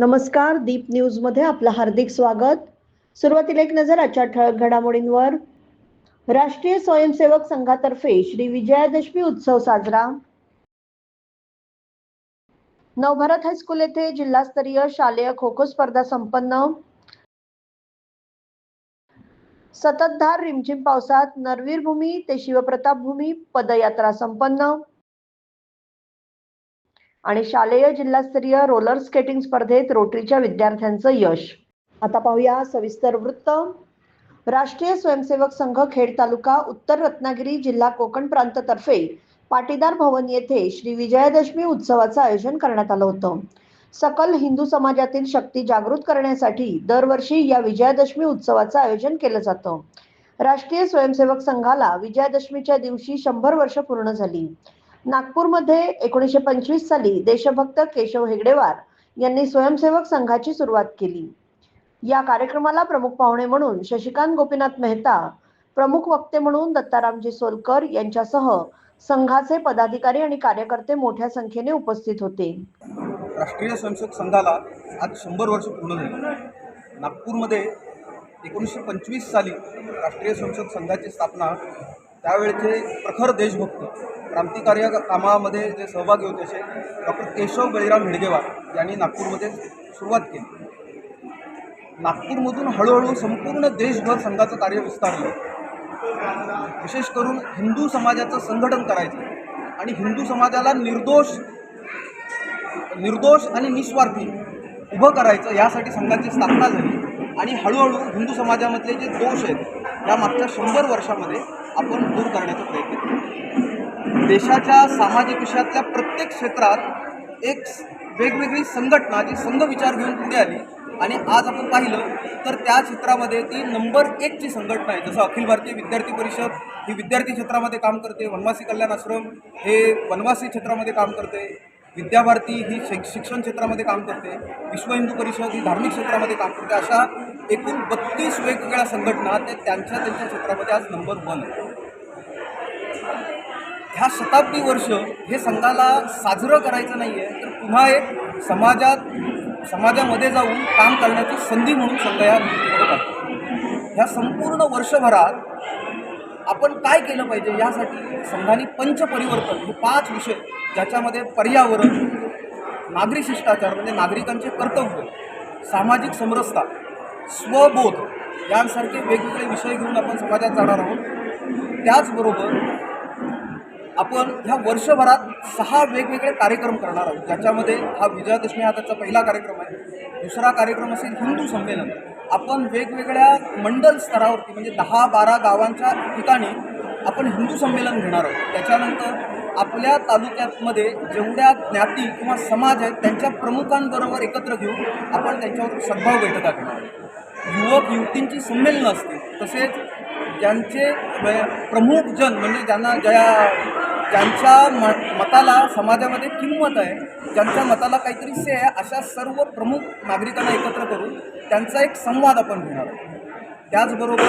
नमस्कार दीप न्यूजमध्ये आपलं हार्दिक स्वागत. सुरुवातीला एक नजर आजच्या ठळक घडामोडींवर. राष्ट्रीय स्वयंसेवक संघातर्फे श्री विजयादशमी उत्सव साजरा. नवभारत हायस्कूल येथे जिल्हास्तरीय शालेय खो खो स्पर्धा संपन्न. सततधार रिमझिम पावसात नरवीर भूमी ते शिवप्रताप भूमी पदयात्रा संपन्न. आणि शालेय जिल्हास्तरीय रोलर स्केटिंग स्पर्धेत रोटरीच्या विद्यार्थ्यांचं यश. आता पाहूया सविस्तर वृत्त. राष्ट्रीय स्वयंसेवक संघ खेड तालुका उत्तर रत्नागिरी जिल्हा कोकण प्रांत तर्फे पाटीदार भवन येथे श्री विजयादशमी उत्सवाचं आयोजन करण्यात आलं होतं. सकल हिंदू समाजातील शक्ती जागृत करण्यासाठी दरवर्षी या विजयादशमी उत्सवाचं आयोजन केलं जातं. राष्ट्रीय स्वयंसेवक संघाला विजयादशमीच्या दिवशी शंभर वर्ष पूर्ण झाली. नागपूरमध्ये एकोणीसशे पंचवीस साली देशभक्त केशव हेगडेवार यांनी स्वयंसेवक संघाची सुरुवात केली. या कार्यक्रमाला प्रमुख पाहुणे म्हणून शशिकांत गोपीनाथ मेहता प्रमुख वक्ते म्हणून दत्तारामजी सोलकर यांच्यासह संघाचे पदाधिकारी आणि कार्यकर्ते मोठ्या संख्येने उपस्थित होते. राष्ट्रीय स्वयंसेवक संघाला आज शंभर वर्ष पूर्ण झाली. नागपूरमध्ये एकोणीसशे पंचवीस साली राष्ट्रीय स्वयंसेवक संघाची स्थापना त्यावेळचे प्रखर देशभक्त क्रांतिकार्य कामामध्ये जे सहभागी होते असे डॉक्टर केशव बळीराम हेडगेवार यांनी नागपूरमध्ये सुरुवात केली. नागपूरमधून हळूहळू संपूर्ण देशभर संघाचं कार्य विस्तारलं. विशेष करून हिंदू समाजाचं संघटन करायचं आणि हिंदू समाजाला निर्दोष निर्दोष आणि निस्वार्थी उभं करायचं यासाठी संघाची स्थापना झाली. आणि हळूहळू हिंदू समाजामधले जे दोष आहेत या मागच्या शंभर वर्षामध्ये आपण दूर करण्याचा प्रयत्न केला. देशाच्या सामाजिक विषयातल्या प्रत्येक क्षेत्रात एक वेगवेगळी संघटना जी संघ विचार घेऊन पुढे आली आणि आज आपण पाहिलं तर त्या क्षेत्रामध्ये ती नंबर एकची संघटना आहे जसं अखिल भारतीय विद्यार्थी परिषद ही विद्यार्थी क्षेत्रामध्ये काम करते वनवासी कल्याण आश्रम हे वनवासी क्षेत्रामध्ये काम करते विद्याभारती ही शिक शिक्षण क्षेत्रामध्ये काम करते. विश्व हिंदू परिषद ही धार्मिक क्षेत्रामध्ये काम करते. अशा एकूण बत्तीस वेगवेगळ्या संघटना ते त्यांच्या त्यांच्या क्षेत्रामध्ये आज नंबर वन आहे. ह्या शताब्दी वर्ष हे संघाला साजरं करायचं नाही आहे तर पुन्हा एक समाजात समाजामध्ये जाऊन काम करण्याची संधी म्हणून संघ या ह्या संपूर्ण वर्षभरात आपण काय केलं पाहिजे यासाठी संघाने पंचपरिवर्तन हे पाच विषय ज्याच्यामध्ये पर्यावरण नागरी शिष्टाचार म्हणजे नागरिकांचे कर्तव्य सामाजिक समरसता स्वबोध यांसारखे वेगवेगळे विषय घेऊन आपण समाजात जाणार आहोत. त्याचबरोबर आपण ह्या वर्षभरात सहा वेगवेगळे कार्यक्रम करणार आहोत. ज्याच्यामध्ये हा विजयादशमी हा त्याचा पहिला कार्यक्रम आहे. दुसरा कार्यक्रम असेल हिंदू संमेलन. आपण वेगवेगळ्या मंडल स्तरावरती म्हणजे दहा बारा गावांच्या ठिकाणी आपण हिंदू संमेलन घेणार आहोत. त्याच्यानंतर आपल्या तालुक्यातमध्ये जेवढ्या ज्ञाती किंवा समाज आहेत त्यांच्या प्रमुखांबरोबर एकत्र घेऊन आपण त्यांच्यावर सद्भाव बैठका घेणार आहोत. युवक युवतींची संमेलनं असतील तसेच ज्यांचे प्रमुख जन म्हणजे ज्यांना ज्या ज्यांच्या म मताला समाजामध्ये किंमत आहे ज्यांच्या मताला काहीतरी से आहे अशा सर्व प्रमुख नागरिकांना एकत्र करून त्यांचा एक संवाद आपण घेणार आहोत. त्याचबरोबर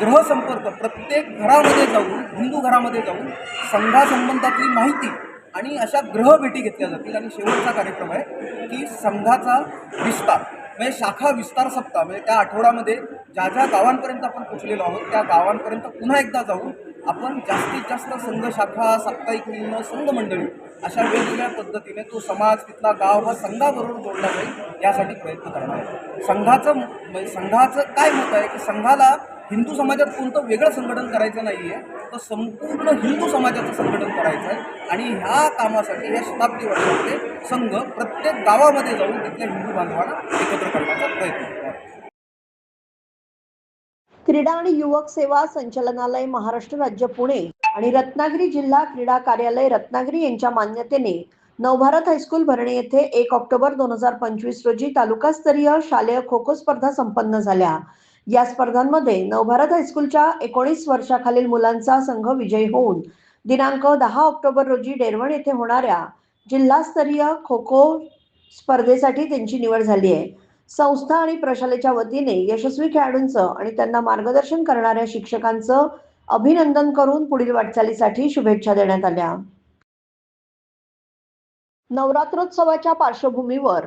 ग्रहसंपर्क प्रत्येक घरामध्ये जाऊन हिंदू घरामध्ये जाऊन संघासंबंधातली माहिती आणि अशा ग्रह भेटी घेतल्या जातील. आणि शेवटचा कार्यक्रम आहे की संघाचा विस्तार म्हणजे शाखा विस्तार सप्ताह म्हणजे त्या आठवड्यामध्ये ज्या ज्या गावांपर्यंत आपण पोचलेलो आहोत त्या गावांपर्यंत पुन्हा एकदा जाऊन आपण जास्तीत जास्त संघ शाखा साप्ताहिक मिलनं संघ मंडळी अशा वेगवेगळ्या पद्धतीने तो समाज तिथला गाव हा संघाबरोबर जोडला जाईल यासाठी प्रयत्न करणार आहे संघाचं म्हणजे संघाचं काय मत आहे की संघाला हिंदू समाजात कोणतं वेगळं संघटन करायचं नाही आहे तर संपूर्ण हिंदू समाजाचं संघटन करायचं आहे आणि ह्या कामासाठी ह्या शताब्दी वर्षामध्ये संघ प्रत्येक गावामध्ये जाऊन तिथल्या हिंदू बांधवांना एकत्र करण्याचा प्रयत्न करणार आहे. क्रीडा आणि युवक सेवा संचालनालय महाराष्ट्र राज्य पुणे आणि रत्नागिरी जिल्हा क्रीडा कार्यालय रत्नागिरी यांच्या मान्यतेने नवभारत हायस्कूल भरणे येथे एक ऑक्टोबर दोन हजार पंचवीस रोजी तालुकास्तरीय शालेय खो खो स्पर्धा संपन्न झाल्या. या स्पर्धांमध्ये नवभारत हायस्कूलच्या एकोणीस वर्षाखालील मुलांचा संघ विजयी होऊन दिनांक दहा ऑक्टोबर रोजी डेरवण येथे होणाऱ्या जिल्हास्तरीय खो खो स्पर्धेसाठी त्यांची निवड झाली आहे. संस्था आणि प्रशालेच्या वतीने यशस्वी खेळाडूंचं आणि त्यांना मार्गदर्शन करणाऱ्या शिक्षकांचं अभिनंदन करून पुढील वाटचालीसाठी शुभेच्छा देण्यात आल्या. नवरात्रोत्सवाच्या पार्श्वभूमीवर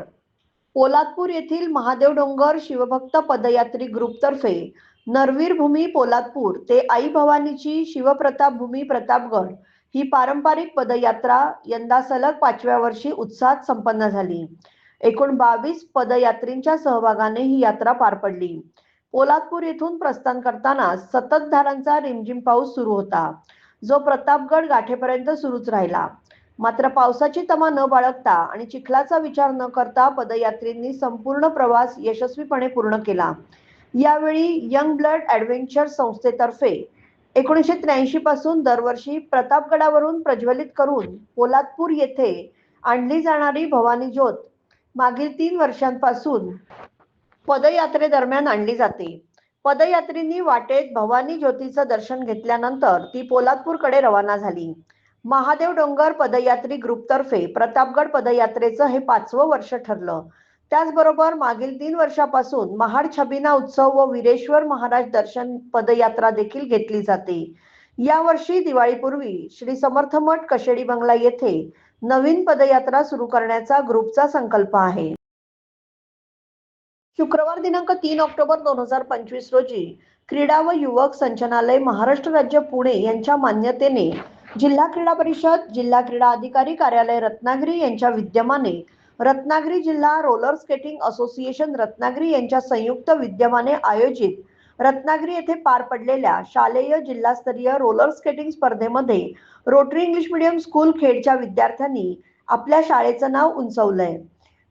पोलादपूर येथील महादेव डोंगर शिवभक्त पदयात्री ग्रुपतर्फे नरवीर भूमी पोलादपूर ते आई भवानीची शिवप्रताप भूमी प्रतापगड ही पारंपरिक पदयात्रा यंदा सलग पाचव्या वर्षी उत्साहात संपन्न झाली. एकूण बावीस पदयात्रींच्या सहभागाने ही यात्रा पार पडली. पोलादपूर येथून प्रस्थान करताना सततधारांचा रिमझिम पाऊस सुरू होता. जो प्रतापगड गाठेपर्यंत सुरूच राहिला. मात्र पावसाची तमा न बाळगता आणि चिखलाचा विचार न करता पदयात्रींनी संपूर्ण प्रवास यशस्वीपणे पूर्ण केला. यावेळी यंग ब्लड ऍडव्हेंचर संस्थेतर्फे एकोणीसशे त्र्याऐंशी पासून दरवर्षी प्रतापगडावरून प्रज्वलित करून पोलादपूर येथे आणली जाणारी भवानी ज्योत मागील तीन वर्षांपासून पदयात्रेदरम्यान आणली जाते. पदयात्रींनी वाटेत भवानी ज्योतीचं दर्शन घेतल्यानंतर ती पोलादपूरकडे रवाना झाली. महादेव डोंगर पदयात्री ग्रुपतर्फे प्रतापगड पदयात्रेचं हे पाचवं वर्ष ठरलं. त्याचबरोबर मागील तीन वर्षापासून महाड छबिना उत्सव व वीरेश्वर महाराज दर्शन पदयात्रा देखील घेतली जाते. यावर्षी दिवाळीपूर्वी श्री समर्थ मठ कशेडी बंगला येथे नवीन पदयात्रा सुरू करण्याचा ग्रुपचा संकल्प आहे. शुक्रवार दिनांक तीन ऑक्टोबर दोन हजार पंचवीस रोजी क्रीडा व युवक संचनालय महाराष्ट्र राज्य पुणे यांच्या मान्यतेने जिल्हा क्रीडा परिषद जिल्हा क्रीडा अधिकारी कार्यालय रत्नागिरी यांच्या विद्यमाने रत्नागिरी जिल्हा रोलर स्केटिंग असोसिएशन रत्नागिरी यांच्या संयुक्त विद्यमाने आयोजित रत्नागिरी येथे पार पडलेल्या शालेय जिल्हास्तरीय रोलर स्केटिंग स्पर्धेमध्ये रोटरी इंग्लिश मिडियम स्कूल खेडच्या विद्यार्थ्यांनी आपल्या शाळेचं नाव उंचवलंय.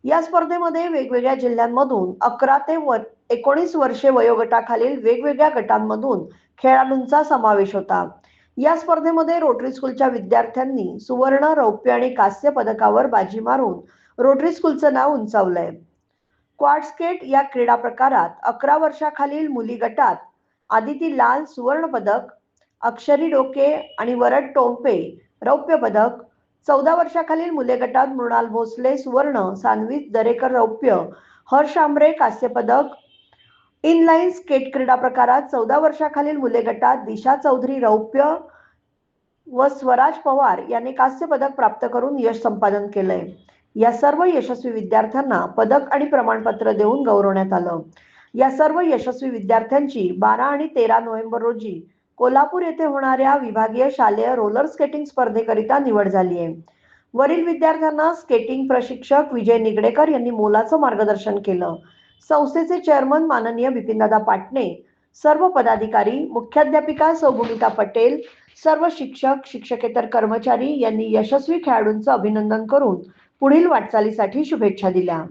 या स्पर्धेमध्ये वेगवेगळ्या जिल्ह्यांमधून अकरा ते व एकोणीस वर्षे वयोगटाखालील वेगवेगळ्या गटांमधून खेळाडूंचा समावेश होता. या स्पर्धेमध्ये रोटरी स्कूलच्या विद्यार्थ्यांनी सुवर्ण रौप्य आणि कांस्य पदकावर बाजी मारून रोटरी स्कूलचं नाव उंचावलंय. क्वाडस्केट या क्रीडा प्रकारात अकरा वर्षाखालील मुली गटात आदिती लाल सुवर्ण पदक अक्षरी डोके आणि वरद टोंपे रौप्य पदक चौदा वर्षाखालील मुले गटात मृणाल भोसले सुवर्ण सान्वी दरेकर रौप्य हर्ष आंबरे कांस्य पदक इनलाईन स्केट क्रीडा प्रकारात चौदा वर्षाखालील मुले गटात दिशा चौधरी रौप्य व स्वराज पवार यांनी कांस्य पदक प्राप्त करून यश संपादन केलंय. या सर्व यशस्वी विद्यार्थ्यांना पदक आणि प्रमाणपत्र देऊन गौरवण्यात आलं. या सर्व यशस्वी विद्यार्थ्यांची बारा आणि तेरा नोव्हेंबर रोजी कोल्हापूर येथे होणाऱ्या विभागीय शालेय रोलर स्केटिंग स्पर्धेकरिता निवड झाली आहे. वरील विद्यार्थ्यांना स्केटिंग प्रशिक्षक विजय निगडेकर यांनी मोलाचं मार्गदर्शन केलं. संस्थेचे चेअरमन माननीय बिपिनदादा पाटणे सर्व पदाधिकारी मुख्याध्यापिका सौभूमिता पटेल सर्व शिक्षक शिक्षकेतर कर्मचारी यांनी यशस्वी खेळाडूंचं अभिनंदन करून पुढील वाटचालीसाठी शुभेच्छा दिल्या.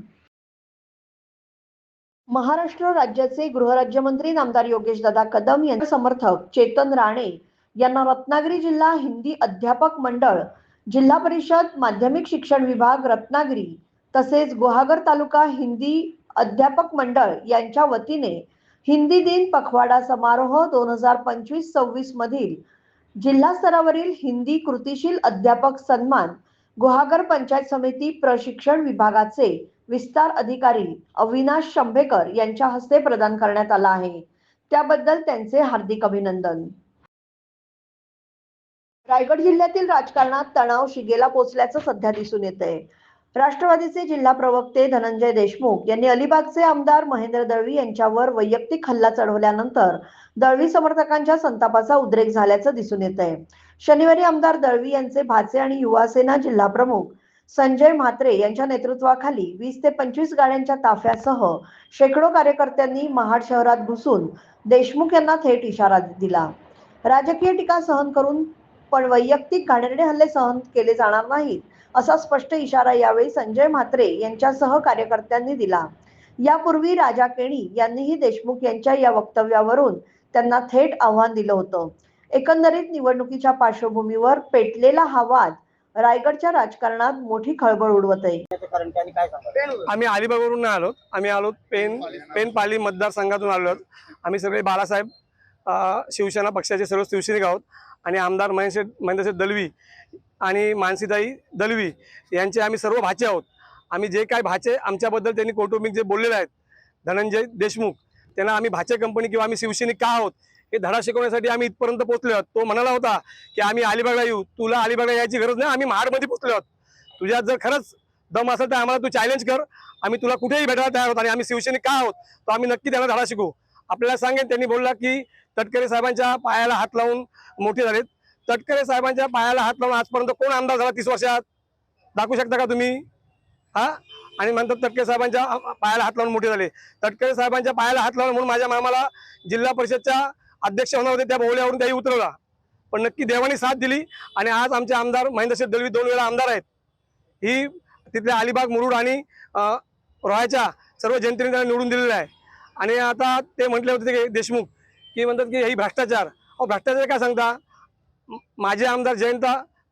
महाराष्ट्र राज्याचे गृहराज्यमंत्री नामदार योगेश दादा कदम यांचे समर्थक चेतन राणे यांना रत्नागिरी जिल्हा हिंदी अध्यापक मंडळ जिल्हा परिषद माध्यमिक शिक्षण विभाग रत्नागिरी तसेच गुहागर तालुका हिंदी अध्यापक मंडळ यांच्या वतीने हिंदी दिन पखवाडा समारोह दोन हजार पंचवीस सव्वीस मधील जिल्हा स्तरावरील हिंदी कृतीशील अध्यापक सन्मान गुहागर पंचायत समिती प्रशिक्षण विभागाचे विस्तार अधिकारी अविनाश शंभेकर यांच्या हस्ते प्रदान करण्यात आला आहे. त्याबद्दल त्यांचे हार्दिक अभिनंदन. रायगड जिल्ह्यातील राजकारणात तणाव शिगेला पोचल्याचं सध्या दिसून येत आहे राष्ट्रवादीचे जिल्हा प्रवक्ते धनंजय देशमुख यांनी अलिबागचे आमदार महेंद्र दळवी यांच्यावर वैयक्तिक हल्ला चढवल्यानंतर दळवी समर्थकांच्या संतापाचा उद्रेक झाल्याचं दिसून येत आहे शनिवारी आमदार दळवी यांचे भाचे आणि युवासेना जिल्हा प्रमुख संजय म्हात्रे यांच्या नेतृत्वाखाली वीस ते पंचवीस गाड्यांच्या ताफ्यासह शेकडो कार्यकर्त्यांनी महाड शहरात घुसून देशमुख यांना थेट इशारा दिला. राजकीय टीका सहन करून पण वैयक्तिक घाणेरडे हल्ले सहन केले जाणार नाहीत असा स्पष्ट इशारा यावेळी संजय म्हात्रे यांच्यासह कार्यकर्त्यांनी दिला. यापूर्वी राजा केणी यांनीही देशमुख यांच्या या वक्तव्यावरून त्यांना थेट आव्हान दिलं होतं. एकंदरीत निवडणुकीच्या पार्श्वभूमीवर पेटलेला हा वाद रायगडच्या राजकारणात मोठी खळबळ उडवत आहे आम्ही अलिबागवरून नाही आलो. आम्ही आलो पेन पेन पाली मतदारसंघातून आलो आहोत. आम्ही सगळे बाळासाहेब शिवसेना पक्षाचे सर्व शिवसैनिक आहोत. आणि आमदार महेश महेंद्रशेठ दलवी आणि मानसीताई दलवी यांचे आम्ही सर्व भाचे आहोत. आम्ही जे काय भाचे आमच्याबद्दल त्यांनी कौटुंबिक जे बोललेले आहेत धनंजय देशमुख त्यांना आम्ही भाचे कंपनी किंवा आम्ही शिवसैनिक का आहोत हे धडा शिकवण्यासाठी आम्ही इथपर्यंत पोहोचलो आहोत. तो म्हणाला होता की आम्ही अलिबागला येऊ. तुला अलिबागला यायची गरज नाही आम्ही महाडमध्ये पोहोचलो आहोत. तुझ्यात जर खरंच दम असेल तर आम्हाला तू चॅलेंज कर. आम्ही तुला कुठेही भेटायला तयार होत आणि आम्ही शिवसैनिक का आहोत? तर आम्ही नक्की त्यांना धडा शिकू आपल्याला सांगेन त्यांनी बोलला की तटकरे साहेबांच्या पायाला हात लावून मोठे झालेत. तटकरे साहेबांच्या पायाला हात लावून आजपर्यंत कोण आमदार झाला तीस वर्षात? दाखवू शकता का तुम्ही? हा? आणि म्हणतात तटकरे साहेबांच्या पायाला हात लावून मोठे झाले. तटकरे साहेबांच्या पायाला हात लावून म्हणून माझ्या मामाला जिल्हा परिषदच्या अध्यक्ष होणार होते त्या भोवल्यावरून त्याही उतरवला. पण नक्की देवाने साथ दिली आणि आज आमचे आमदार महेंद्रशेठ दळवी दोन वेळा आमदार आहेत. ही तिथल्या अलिबाग मुरुड आणि रॉयच्या रोहाच्या सर्व जनतेने त्यांना निवडून दिलेलं आहे. आणि आता ते म्हटले होते की देशमुख की म्हणतात की ही भ्रष्टाचार. अहो भ्रष्टाचार काय सांगता? माझे आमदार जयंत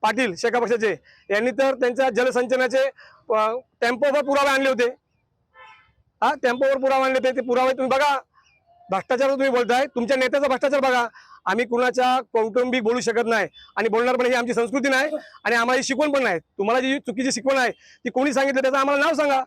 पाटील शेका पक्षाचे यांनी तर त्यांच्या जलसंचनाचे टेम्पोवर पुरावे आणले होते. हा टेम्पोवर पुरावे आणले होते. ते पुरावे तुम्ही बघा. भ्रष्टाचार तुम्ही बोलताय. तुमच्या नेत्याचा भ्रष्टाचार बघा. आम्ही कुणाच्या कौटुंबिक बोलू शकत नाही. आणि बोलणार पण ही आमची संस्कृती नाही. आणि आम्हाला ही शिकवण पण नाही. तुम्हाला जी चुकीची शिकवण आहे ती कोणी सांगितलं त्याचं आम्हाला नाव सांगा.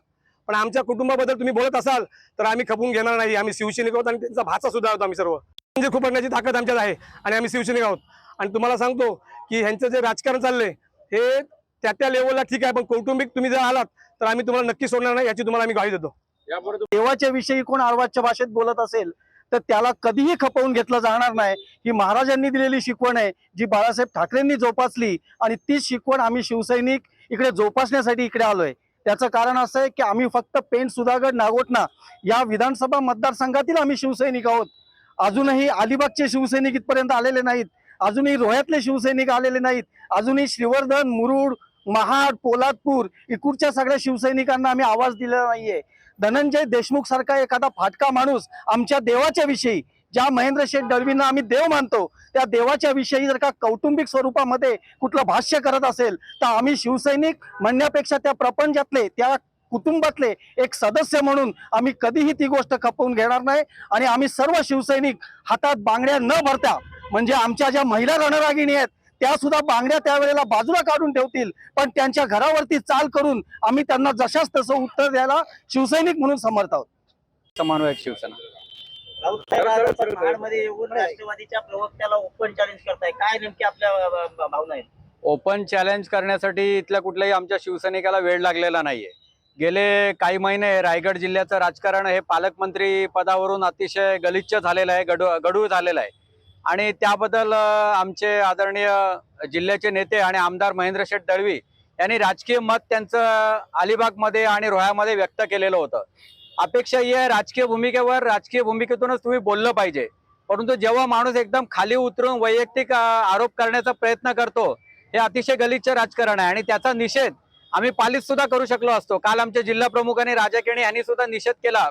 पण आमच्या कुटुंबाबद्दल तुम्ही बोलत असाल तर आम्ही खपून घेणार नाही. आम्ही शिवसैनिक आहोत आणि त्यांचा भाचा सुद्धा आहोत आम्ही सर्व. म्हणजे खूप आणण्याची ताकद आमच्यात आहे आणि आम्ही शिवसैनिक आहोत. आणि तुम्हाला सांगतो की ह्यांचं जे राजकारण चाललंय हे त्या त्या लेवलला ठीक आहे. पण कौटुंबिक तुम्ही जर आलात तर आम्ही तुम्हाला नक्की सोडणार नाही याची तुम्हाला आम्ही ग्वाही देतो. देवाच्या विषयी कोण आरवाच्या भाषेत बोलत असेल तर त्याला कधीही खपवून घेतलं जाणार नाही. ही महाराजांनी दिलेली शिकवण आहे जी बाळासाहेब ठाकरेंनी जोपासली आणि तीच शिकवण आम्ही शिवसैनिक इकडे जोपासण्यासाठी इकडे आलोय. त्याचं कारण असं आहे की आम्ही फक्त पेंट सुधागड नागोटना या विधानसभा मतदारसंघातील आम्ही शिवसैनिक आहोत. अजूनही अलिबागचे शिवसैनिक इथपर्यंत आलेले नाहीत. अजूनही रोह्यातले शिवसैनिक आलेले नाहीत. अजूनही श्रीवर्धन मुरुड महाड पोलादपूर इकडच्या सगळ्या शिवसैनिकांना आम्ही आवाज दिलेला नाहीये. धनंजय देशमुख सारखा एखादा फाटका माणूस आमच्या देवाच्या विषयी ज्या महेंद्र शेठ डळवींना आम्ही देव मानतो त्या देवाच्या विषयी जर का कौटुंबिक स्वरूपामध्ये कुठलं भाष्य करत असेल तर आम्ही शिवसैनिक म्हणण्यापेक्षा त्या प्रपंचातले त्या कुटुंबातले एक सदस्य म्हणून आम्ही कधीही ती गोष्ट खपवून घेणार नाही आणि आम्ही सर्व शिवसैनिक हातात बांगड्या न भरता म्हणजे आमच्या ज्या महिला रणरागिणी आहेत त्या सुद्धा बांगड्या त्यावेळेला बाजूला काढून ठेवतील. पण त्यांच्या घरावरती चाल करून आम्ही त्यांना जशाच तसं उत्तर द्यायला शिवसैनिक म्हणून समर्थ आहोत. समन्वयक शिवसेना. राष्ट्रवादीच्या प्रवक्त्याला ओपन चॅलेंज करताय. काय नेमकी आपल्या भावना आहेत? ओपन चॅलेंज करण्यासाठी इथल्या कुठल्याही आमच्या शिवसैनिकाला वेळ लागलेला नाहीये. गेले काही महिने रायगड जिल्ह्याचं राजकारण हे पालकमंत्री पदावरून अतिशय गलिच्छ झालेलं आहे गडू गडूळ झालेलं आहे. आणि त्याबद्दल आमचे आदरणीय जिल्ह्याचे नेते आणि आमदार महेंद्र शेठ दळवी यांनी राजकीय मत त्यांचं अलिबागमध्ये आणि रोह्यामध्ये व्यक्त केलेलं होतं. अपेक्षा ही आहे राजकीय भूमिकेवर राजकीय भूमिकेतूनच तुम्ही बोललं पाहिजे. परंतु जेव्हा माणूस एकदम खाली उतरून वैयक्तिक आरोप करण्याचा प्रयत्न करतो हे अतिशय गलिच्छ राजकारण आहे आणि त्याचा निषेध आम्ही पालित सुद्धा करू शकलो असतो. काल आमच्या जिल्हा प्रमुखांनी राजा केणे यांनी सुद्धा निषेध केला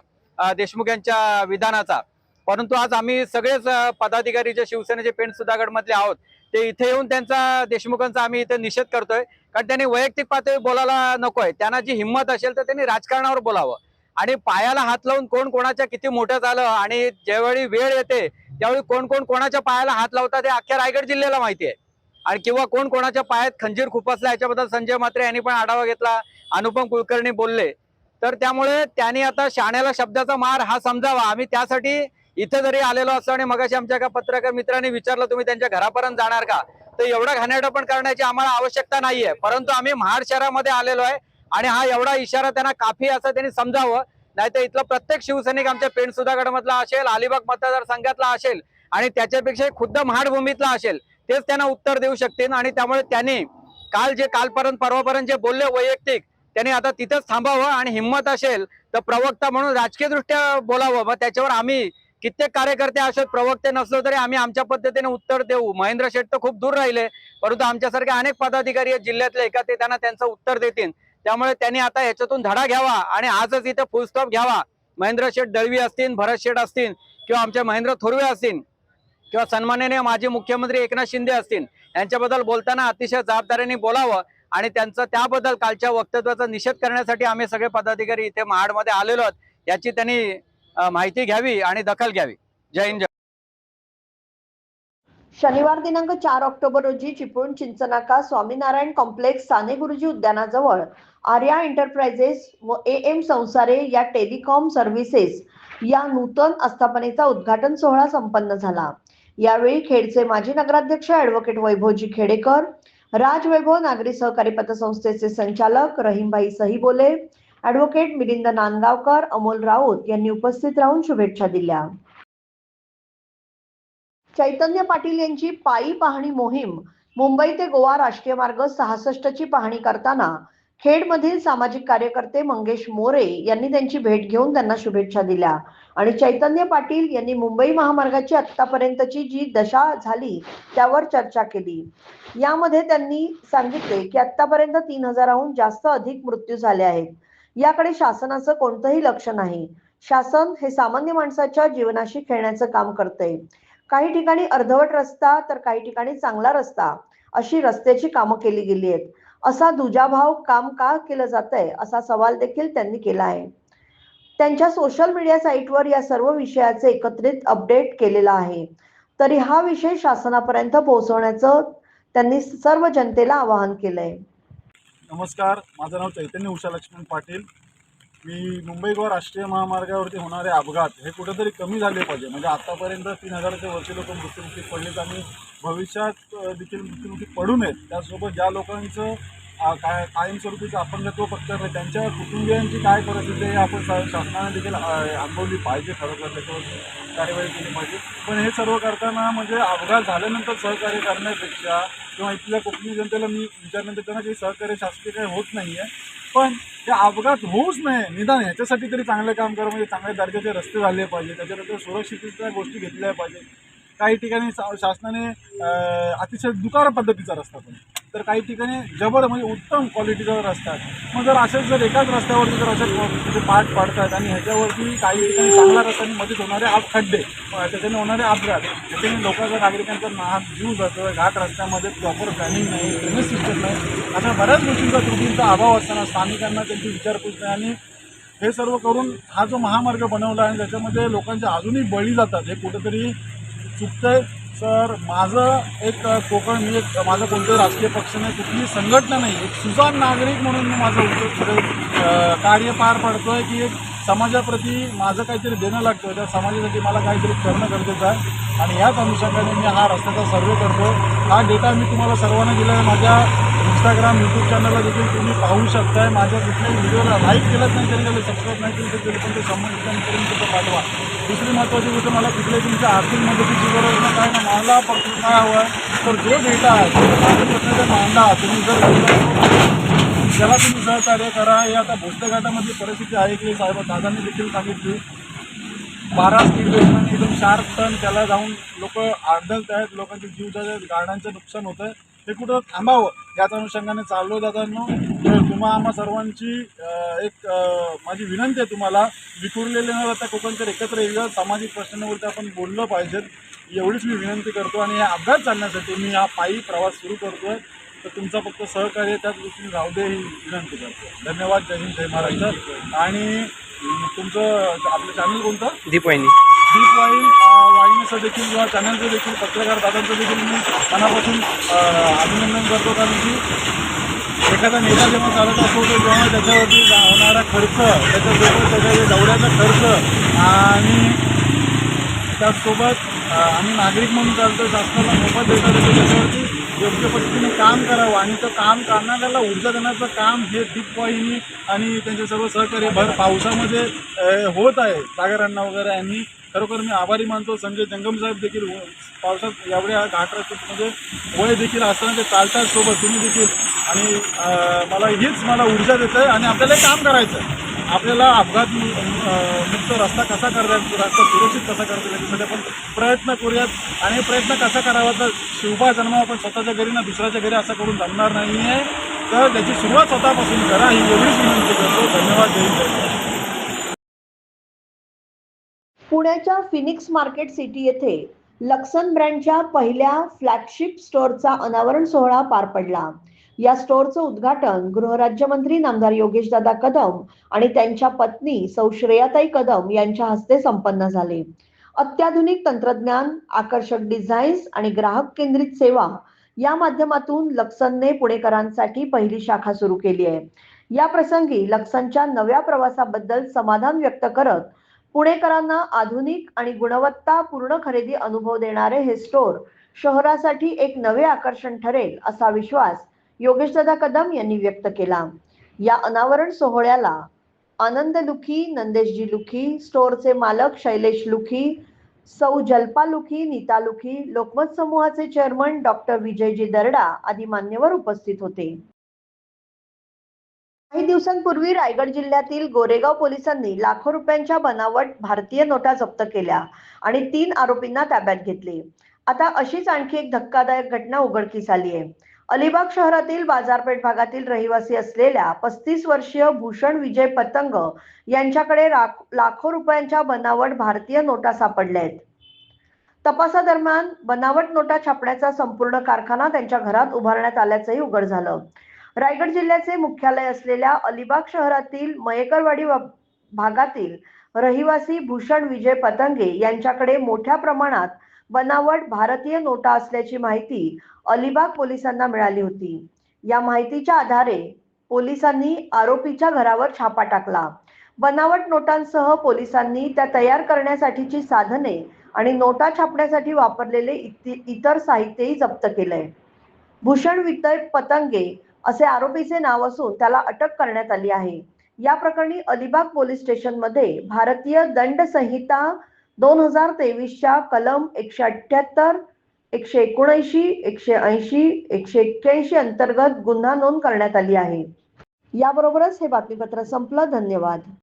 देशमुख यांच्या विधानाचा. परंतु आज आम्ही सगळेच पदाधिकारी जे शिवसेनेचे पेंट सुधागडमधले आहोत ते इथे येऊन त्यांचा देशमुखांचा आम्ही इथे निषेध करतोय. कारण त्यांनी वैयक्तिक पातळी बोलायला नकोय. त्यांना जी हिंमत असेल तर त्यांनी राजकारणावर बोलावं. आणि पायाला हात लावून कोण कोणाच्या किती मोठं झालं आणि ज्यावेळी वेळ येते त्यावेळी कोण कोण कोणाच्या पायाला हात लावतात हे अख्ख्या रायगड जिल्ह्याला माहिती आहे. आणि किंवा कोण कोणाच्या पायात खंजीर खुपसला याच्याबद्दल संजय मात्रे यांनी पण आढावा घेतला अनुपम कुलकर्णी बोलले. तर त्यामुळे त्यांनी आता शाण्याला शब्दाचा मार हा समजावा. आम्ही त्यासाठी इथं जरी आलेलो असतो आणि मगाशी आमच्या एका पत्रकार मित्राने विचारलं तुम्ही त्यांच्या घरापर्यंत जाणार का? तर एवढा घाणेरडं पण करण्याची आम्हाला आवश्यकता नाहीये. परंतु आम्ही महाड शहरामध्ये आलेलो आहे आणि हा एवढा इशारा त्यांना काफी असं त्यांनी समजावं. नाहीतर इथलं प्रत्येक शिवसैनिक आमच्या पेण सुधागडमधला असेल अलिबाग मतदारसंघातला असेल आणि त्याच्यापेक्षा खुद्द महाडभूमीतला असेल तेच त्यांना उत्तर देऊ शकतील. आणि त्यामुळे त्यांनी काल जे कालपर्यंत परवापर्यंत जे बोलले वैयक्तिक त्यांनी आता तिथंच थांबावं आणि हिंमत असेल तर प्रवक्ता म्हणून राजकीय दृष्ट्या बोलावं. मग त्याच्यावर आम्ही कित्येक कार्यकर्ते असे प्रवक्ते नसलो तरी आम्ही आमच्या पद्धतीने उत्तर देऊ. महेंद्र शेठ तर खूप दूर राहिले परंतु आमच्यासारखे अनेक पदाधिकारी आहेत जिल्ह्यातले एका ते त्यांना त्यांचं उत्तर देतील. त्यामुळे त्यांनी आता ह्याच्यातून धडा घ्यावा आणि आजच इथे फुलस्टॉप घ्यावा. महेंद्र शेठ दळवी असतील भरत शेठ असतील किंवा आमचे महेंद्र थोरवे असतील किंवा सन्माननीय माजी मुख्यमंत्री एकनाथ शिंदे असतील यांच्याबद्दल बोलताना अतिशय जबाबदारीने बोलावं आणि त्यांचं त्याबद्दल कालच्या वक्तव्याचा निषेध करण्यासाठी आम्ही सगळे पदाधिकारी इथे महाडमध्ये आलेलो आहोत. याची त्यांनी माहिती घ्यावी आणि दखल घ्यावी. जय हिंद शनिवार दिनांक चार ऑक्टोबर रोजी चिपळूण चिंचनाका स्वामीनारायण कॉम्प्लेक्स साने गुरुजी उद्यानाजवळ आर्या एंटरप्राइजेस व ए एम संसारे या टेलिकॉम सर्व्हिसेस या नूतन आस्थापनेचा उद्घाटन सोहळा संपन्न झाला. यावेळी खेडचे माजी नगराध्यक्ष ऍडव्होकेट वैभवजी खेडेकर राज वैभव नागरी सहकारी पतसंस्थेचे संचालक रहीमभाई सहीबोले ऍडव्होकेट मिलिंद नांदगावकर अमोल राऊत यांनी उपस्थित राहून शुभेच्छा दिल्या. चैतन्य पाटील यांची पायी पाहणी मोहीम मुंबई ते गोवा राष्ट्रीय मार्ग सहासष्ट ची पाहणी करताना खेडमधील सामाजिक कार्यकर्ते मंगेश मोरे यांनी त्यांची भेट घेऊन त्यांना शुभेच्छा दिल्या. आणि चैतन्य पाटील यांनी मुंबई महामार्गाची आतापर्यंतची जी दशा झाली त्यावर चर्चा केली. यामध्ये त्यांनी सांगितले की आतापर्यंत तीन हजाराहून जास्त अधिक मृत्यू झाले आहेत. याकडे शासनाचं कोणतंही लक्ष नाही. शासन हे सामान्य माणसाच्या जीवनाशी खेळण्याचं काम करतंय. काही ठिकाणी अर्धवट रस्ता तर काही ठिकाणी चांगला रस्ता अशी रस्त्याची कामं केली गेली आहेत. असा दुजाभाव काम का केलं जात आहे असा सवाल देखील त्यांनी केला आहे. त्यांच्या सोशल मीडिया साईटवर या सर्व विषयाचे एकत्रित अपडेट केलेला आहे. तरी हा विषय शासनापर्यंत पोहोचवण्याचं त्यांनी सर्व जनतेला आवाहन केलंय. नमस्कार माझं नाव चैतन्य उषा लक्ष्मण पाटील. मी मुंबई गोवा राष्ट्रीय महामार्गावरती होणारे अपघात हे कुठेतरी कमी झाले पाहिजे. म्हणजे आतापर्यंत तीन हजाराच्या वरचे लोक मृत्युमुखी पडलेत आणि भविष्यात देखील मृत्युमुखी पडू नयेत. त्यासोबत ज्या लोकांचं काय कायमस्वरूपीचं अपंगत्व फक्त त्यांच्या कुटुंबियांची काय परिस्थिती आहे हे आपण शासनाने देखील आंबवली अनुभवली पाहिजे खरोखर त्याच्यावर कार्यवाही केली पाहिजे. पण हे सर्व करताना म्हणजे अपघात झाल्यानंतर सहकार्य करण्यापेक्षा किंवा इथल्या कोकणी जनतेला मी विचारण्यात येताना काही सहकार्य शासकीय काही होत नाही आहे पण ते अपघात होऊच नये. निदान ह्याच्यासाठी तरी चांगलं काम करा म्हणजे चांगल्या दर्जाचे रस्ते झाले पाहिजे त्याच्यानंतर सुरक्षिततेच्या गोष्टी घेतल्या पाहिजे काही ठिकाणी शा- शासनाने अतिशय दुकार पद्धतीचा रस्ता पण. तर काही ठिकाणी जबर म्हणजे उत्तम क्वालिटीचा रस्ता आहे मग जर असेच जर एकाच रस्त्यावरती जर असे म्हणजे पाठ पाडतात आणि ह्याच्यावरती काही ठिकाणी चांगला रस्त्याने मध्येच होणारे आप खड्डे त्याच्याने होणारे अपघात त्याच्याने लोकांचा नागरिकांचा नाक जीव जातो घाट रस्त्यामध्ये प्रॉपर प्लॅनिंग नाही ड्रेनेज सिस्टम नाही. अशा बऱ्याच गोष्टींचा त्रुटींचा अभाव असताना स्थानिकांना त्यांची विचारपूस नाही आणि हे सर्व करून हा जो महामार्ग बनवला आहे त्याच्यामध्ये लोकांचे अजूनही बळी जातात हे कुठेतरी आहे सर माझं एक कोकण मी एक माझं कोणतं राजकीय पक्ष नाही कुठलीही संघटना नाही एक सुजाण नागरिक म्हणून मी माझं उद्योग कार्य पार पाडतोय की एक समाजाप्रती माझं काहीतरी देणं लागतं त्या समाजासाठी मला काहीतरी करणं गरजेचं आहे. आणि याच अनुषंगाने मी हा रस्त्याचा सर्वे करतो. हा डेटा मी तुम्हाला सर्वांना दिला आहे माझ्या इंस्टाग्राम यूट्यूब चॅनलला देखील तुम्ही पाहू शकताय. माझ्या कुठल्याही व्हिडिओला लाईक केलंच नाही तरी त्याला सबस्क्राईब नाही केलं तरी पण ते संबंधितांपर्यंत तो पाठवा. दुसरी महत्त्वाची गोष्ट मला कुठल्याही तुमच्या आर्थिक मदतीची गरज नाही. काय ना मला फक्त काय हवं आहे. तर जो डेटा आहे तो माझ्या प्रश्नाचा मांडा. तुम्ही जर ज्याला तुम्ही सहकार्य करा. हे आता भोसले परिस्थिती आहे की साहेब दादांनी देखील सांगितली. बारा स्पीड ब्रेकरने एकदम शार्प टर्न त्याला जाऊन लोक आदळत आहेत. लोकांचे जीव जात आहेत. गाड्यांचं नुकसान होतं आहे हे कुठं थांबावं? याच अनुषंगाने चाललो जाताना तर तुम्हा आम्हा सर्वांची एक माझी विनंती आहे तुम्हाला. विखुरलेले न राहता कोकणकर एकत्र येऊया. सामाजिक प्रश्नांवरती आपण बोललं पाहिजेत. एवढीच मी विनंती करतो आणि हा अभ्यास चालण्यासाठी मी हा पायी प्रवास सुरू करतो आहे तर तुमचा फक्त सहकार्य त्याच गोष्टी राहू दे ही विनंती करतो. धन्यवाद जय हिंद जय महाराष्ट्र. आणि तुमचं आपलं चॅनल कोणतं? दीपवाहिनी दीप वाईन वाहिनीचं देखील किंवा चॅनलचं देखील पत्रकार दादांचं देखील मी मनापासून अभिनंदन करतो कारण की एखादा नेता जेव्हा चालत असतो तर जेव्हा त्याच्यावरती होणारा खर्च त्याच्यासोबत त्याच्या दौऱ्याचा खर्च आणि त्याचसोबत आम्ही नागरिक म्हणून चालतो शासनाला मोफत देतात येतो त्याच्यावरती. योग्य पद्धतीने काम करावं आणि तो काम करणाऱ्याला ऊर्जा देण्याचं काम हे ठीक आणि त्यांचे सर्व सहकार्य भर पावसामध्ये होत आहे. सागरांना वगैरे यांनी खरोखर मी आभारी मानतो. संजय जंगम साहेब देखील पावसात एवढ्या घाट रस्त्यामध्ये वय देखील असताना ते चालतात सोबत तुम्ही देखील. आणि मला हीच मला ऊर्जा देतं आहे आणि आपल्याला काम करायचं आहे आपल्याला अपघात मुक्त रस्ता कसा करता येईल रस्ता सुरक्षित कसा करता येईल याच्यासाठी आपण प्रयत्न करूयात. आणि प्रयत्न कसा करावा तर शिवबा जन्म आपण स्वतःच्या घरी ना दुसऱ्याच्या घरी असं करून जमणार नाही आहे तर त्याची सुरुवात स्वतःपासून करा ही एवढीच विनंती करतो. धन्यवाद जय जय पुण्याच्या फिनिक्स मार्केट सिटी येथे लक्सन ब्रँडच्या पहिल्या फ्लॅगशिप स्टोअरचा अनावरण सोहळा पार पडला. या स्टोअरचं उद्घाटन गृहराज्यमंत्री नामदार योगेशदादा कदम आणि त्यांच्या पत्नी सौ श्रेयाताई कदम यांच्या हस्ते संपन्न झाले. अत्याधुनिक तंत्रज्ञान आकर्षक डिझाईन्स आणि ग्राहक केंद्रित सेवा या माध्यमातून लक्सनने पुणेकरांसाठी पहिली शाखा सुरू केली आहे. या प्रसंगी लक्सनच्या नव्या प्रवासाबद्दल समाधान व्यक्त करत पुणेकरांना आधुनिक आणि गुणवत्तापूर्ण खरेदी अनुभव देणारे हे स्टोर शहरासाठी एक नवे आकर्षण ठरेल असा विश्वास योगेशदादा कदम यांनी व्यक्त केला. या अनावरण सोहळ्याला आनंद लुखी नंदेशजी लुखी स्टोअरचे मालक शैलेश लुखी सौ जल्पा लुखी नीता लुखी लोकमत समूहाचे चेअरमन डॉक्टर विजयजी दर्डा आदी मान्यवर उपस्थित होते. काही दिवसांपूर्वी रायगड जिल्ह्यातील गोरेगाव पोलिसांनी लाखो रुपयांच्या बनावट भारतीय नोटा जप्त केल्या आणि तीन आरोपींना ताब्यात घेतले. आता अशीच आणखी एक धक्कादायक घटना उघडकीस आली आहे अलिबाग शहरातील बाजारपेठ भागातील रहिवासी असलेल्या पस्तीस वर्षीय भूषण विजय पतंग यांच्याकडे लाखो रुपयांच्या बनावट भारतीय नोटा सापडल्या आहेत तपासादरम्यान बनावट नोटा छापण्याचा संपूर्ण कारखाना त्यांच्या घरात उभारण्यात आल्याचंही उघड झालं. रायगड जिल्ह्याचे मुख्यालय असलेल्या अलिबाग शहरातील मयेकरवाडी भागातील रहिवासी भूषण विजय पतंगे यांच्याकडे मोठ्या प्रमाणात बनावट भारतीय नोटा असल्याची माहिती अलिबाग पोलिसांना मिळाली होती. या माहितीच्या आधारे पोलिसांनी आरोपीच्या घरावर छापा टाकला. बनावट नोटांसह पोलिसांनी त्या तयार करण्यासाठीची साधने आणि नोटा छापण्यासाठी वापरलेले इतर साहित्यही जप्त केलंय. भूषण वितय पतंगे असे आरोपीचे नाव असून त्याला अटक करण्यात आली आहे. या प्रकरणी अलिबाग पोलीस स्टेशनमध्ये भारतीय दंड संहिता दोन हजार तेवीसच्या कलम एकशे अठ्ठ्याहत्तर एकशे एकोणऐंशी एकशे ऐंशी एकशे एक्क्याऐंशी अंतर्गत गुन्हा नोंद करण्यात आली आहे. याबरोबरच हे बातमीपत्र संपलं. धन्यवाद.